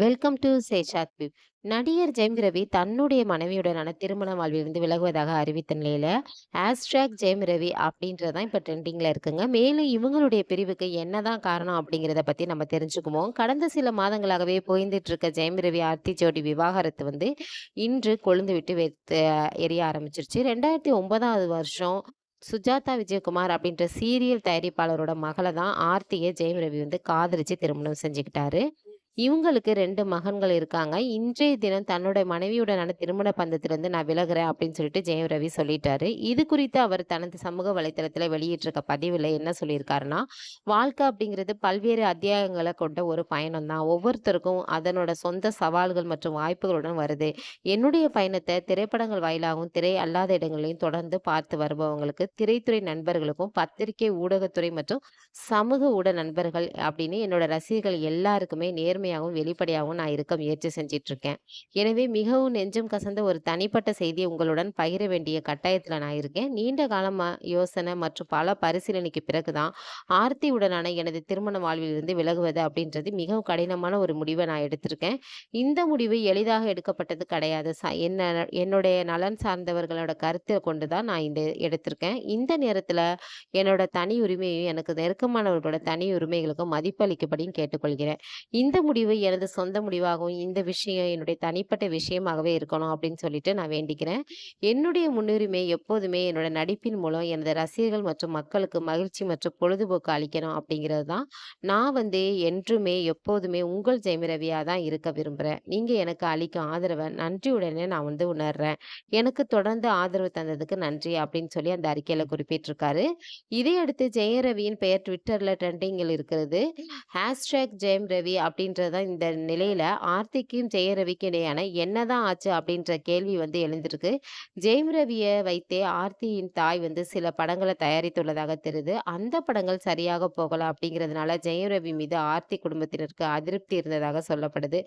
Welcome to சேஷாத் பிப். நடிகர் ஜெயம் ரவி தன்னுடைய மனைவியுடனான திருமண வாழ்விலிருந்து விலகுவதாக அறிவித்த நிலையில் ஹேஷ்டேக் ஜெயம் ரவி அப்படின்றது தான் இப்போ ட்ரெண்டிங்கில் இருக்குங்க. மேலும் இவங்களுடைய பிரிவுக்கு என்னதான் காரணம் அப்படிங்கிறத பற்றி நம்ம தெரிஞ்சுக்குவோம். கடந்த சில மாதங்களாகவே புகைந்துட்டு இருக்க ஜெயம் ரவி, ஆர்த்தி ஜோடி விவாகரத்து வந்து இன்று கொழுந்து விட்டு வெத்து எரிய ஆரம்பிச்சிருச்சு. 2009வது வருஷம் சுஜாதா விஜயகுமார் அப்படின்ற சீரியல் தயாரிப்பாளரோட மகளை தான் ஆர்த்தியை ஜெயம் ரவி வந்து காதலிச்சு திருமணம் செஞ்சுக்கிட்டாரு. இவங்களுக்கு ரெண்டு மகன்கள் இருக்காங்க. இன்றைய தினம் தன்னுடைய மனைவியுடனான திருமண பந்தத்திலிருந்து நான் விலகுறேன் அப்படின்னு சொல்லிட்டு ஜெயம் ரவி சொல்லிட்டாரு. இது குறித்து அவர் தனது சமூக வலைத்தளத்தில் வெளியிட்டிருக்க பதிவில் என்ன சொல்லியிருக்காருன்னா, வாழ்க்கை அப்படிங்கிறது பல்வேறு அத்தியாயங்களை கொண்ட ஒரு பயணம் தான். ஒவ்வொருத்தருக்கும் அதனோட சொந்த சவால்கள் மற்றும் வாய்ப்புகளுடன் வருது. என்னுடைய பயணத்தை திரைப்படங்கள் வாயிலாகவும், திரை அல்லாத இடங்களையும் தொடர்ந்து பார்த்து வருபவங்களுக்கு, திரைத்துறை நண்பர்களுக்கும், பத்திரிகை, ஊடகத்துறை மற்றும் சமூக ஊட நண்பர்கள் அப்படின்னு என்னோட ரசிகர்கள் எல்லாருக்குமே நேர்மையாகவும், வெளிப்படையாகவும் நான் இருக்க முயற்சி செஞ்சிட்டு இருக்கேன். எனவே மிகவும் நெஞ்சம் கசந்த ஒரு தனிப்பட்ட செய்தியை உங்களுடன் பகிர வேண்டிய கட்டாயத்தில் நான் இருக்கேன். நீண்ட காலமா யோசனை மற்றும் பல பரிசீலனைக்கு பிறகு தான் ஆர்த்தியுடனான எனது திருமண வாழ்விலிருந்து விலகுவது அப்படின்றது மிகவும் கடினமான ஒரு முடிவ நான் எடுத்திருக்கேன். இந்த முடிவு எளிதாக எடுக்கப்பட்டது கிடையாது. என்ன என்னுடைய நலன் சார்ந்தவர்களோட கருத்தை கொண்டு தான் நான் இந்த எடுத்திருக்கேன். இந்த நேரத்தில் என்னோட தனி உரிமையையும், எனக்கு நெருக்கமானவர்களோட தனி உரிமைகளுக்கும் மதிப்பளிக்கப்படியும் கேட்டுக்கொள்கிறேன். இந்த முடிவு முடிவு எனது சொந்த முடிவாகவும், இந்த விஷயம் என்னுடைய தனிப்பட்ட விஷயமாகவே இருக்கணும் அப்படின்னு சொல்லிட்டு நான் வேண்டிக்கிறேன். என்னுடைய முன்னுரிமை எப்போதுமே என்னோட நடிப்பின் மூலம் எனது ரசிகர்கள் மற்றும் மக்களுக்கு மகிழ்ச்சி மற்றும் பொழுதுபோக்கு அளிக்கணும் அப்படிங்கிறது தான். நான் வந்து என்றுமே, எப்போதுமே உங்கள் ஜெயமிரவியாக தான் இருக்க விரும்புகிறேன் நீங்கள் எனக்கு அளிக்கும் ஆதரவை நன்றியுடனே நான் வந்து உணர்றேன். எனக்கு தொடர்ந்து ஆதரவு தந்ததுக்கு நன்றி அப்படின்னு சொல்லி அந்த அறிக்கையில் குறிப்பிட்டிருக்காரு. இதையடுத்து ஜெயரவியின் பெயர் ட்விட்டரில் ட்ரெண்டிங்கில் இருக்கிறது. ஹேஷ்டேக் ஜெயம் ரவி அப்படின்ற தான் இந்த நிலையில ஆர்த்திக்கும், ஜெய ரவிக்கும் இடையான என்னதான் ஆச்சு அப்படின்ற கேள்வி வந்து எழுந்திருக்கு. ஜெயம் ரவியை வைத்தே ஆர்த்தியின் தாய் வந்து சில படங்களை தயாரித்துள்ளதாக தெரியுது. அந்த படங்கள் சரியாக போகல அப்படிங்கிறதுனால ஜெயம் ரவி மீது ஆர்த்தி குடும்பத்தினருக்கு அதிருப்தி இருந்ததாக சொல்லப்படுது.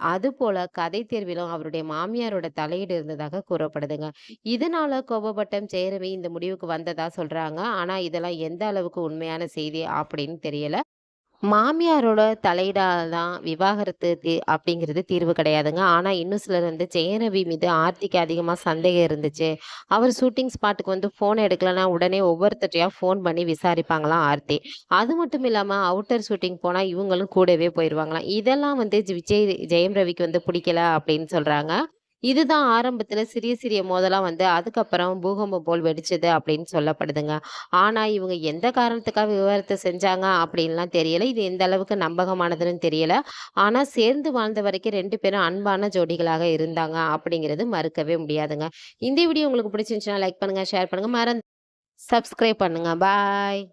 அதுபோல கதை தேர்விலும் அவருடைய மாமியாரோட தலையீடு இருந்ததாக கூறப்படுதுங்க. இதனால கோபப்பட்டம் ஜெயரவி ரவி இந்த முடிவுக்கு வந்ததா சொல்றாங்க. ஆனா இதெல்லாம் எந்த அளவுக்கு உண்மையான செய்தி அப்படின்னு தெரியல. மாமியாரோட தலையீடால தான் விவாகரத்து அப்படிங்கிறது தீர்வு கிடையாதுங்க. ஆனால் இன்னும் சிலர் வந்து ஜெயம் ரவி மீது ஆர்த்திக்கு அதிகமாக சந்தேகம் இருந்துச்சு. அவர் ஷூட்டிங் ஸ்பாட்டுக்கு வந்து ஃபோன் எடுக்கலன்னா உடனே ஒவ்வொருத்தர்ட்டயா ஃபோன் பண்ணி விசாரிப்பாங்களாம் ஆர்த்தி. அது மட்டும் இல்லாமல் அவுட்டர் ஷூட்டிங் போனால் இவங்களும் கூடவே போயிடுவாங்களாம் இதெல்லாம் வந்து விஜய் ஜெயம் ரவிக்கு வந்து பிடிக்கல அப்படின்னு சொல்கிறாங்க இதுதான் ஆரம்பத்தில் சிறிய சிறிய மோதலாக வந்து அதுக்கப்புறம் பூகம்பம் போல் வெடிச்சது அப்படின்னு சொல்லப்படுதுங்க. ஆனால் இவங்க எந்த காரணத்துக்காக விவரத்தை செஞ்சாங்க அப்படின்லாம் தெரியல. இது எந்த அளவுக்கு நம்பகமானதுன்னு தெரியல. ஆனால் சேர்ந்து வாழ்ந்த வரைக்கும் ரெண்டு பேரும் அன்பான ஜோடிகளாக இருந்தாங்க அப்படிங்கிறது மறுக்கவே முடியாதுங்க. இந்த வீடியோ உங்களுக்கு பிடிச்சிருந்துச்சுன்னா லைக் பண்ணுங்கள் ஷேர் பண்ணுங்கள் மறந்து சப்ஸ்கிரைப் பண்ணுங்கள் பாய்.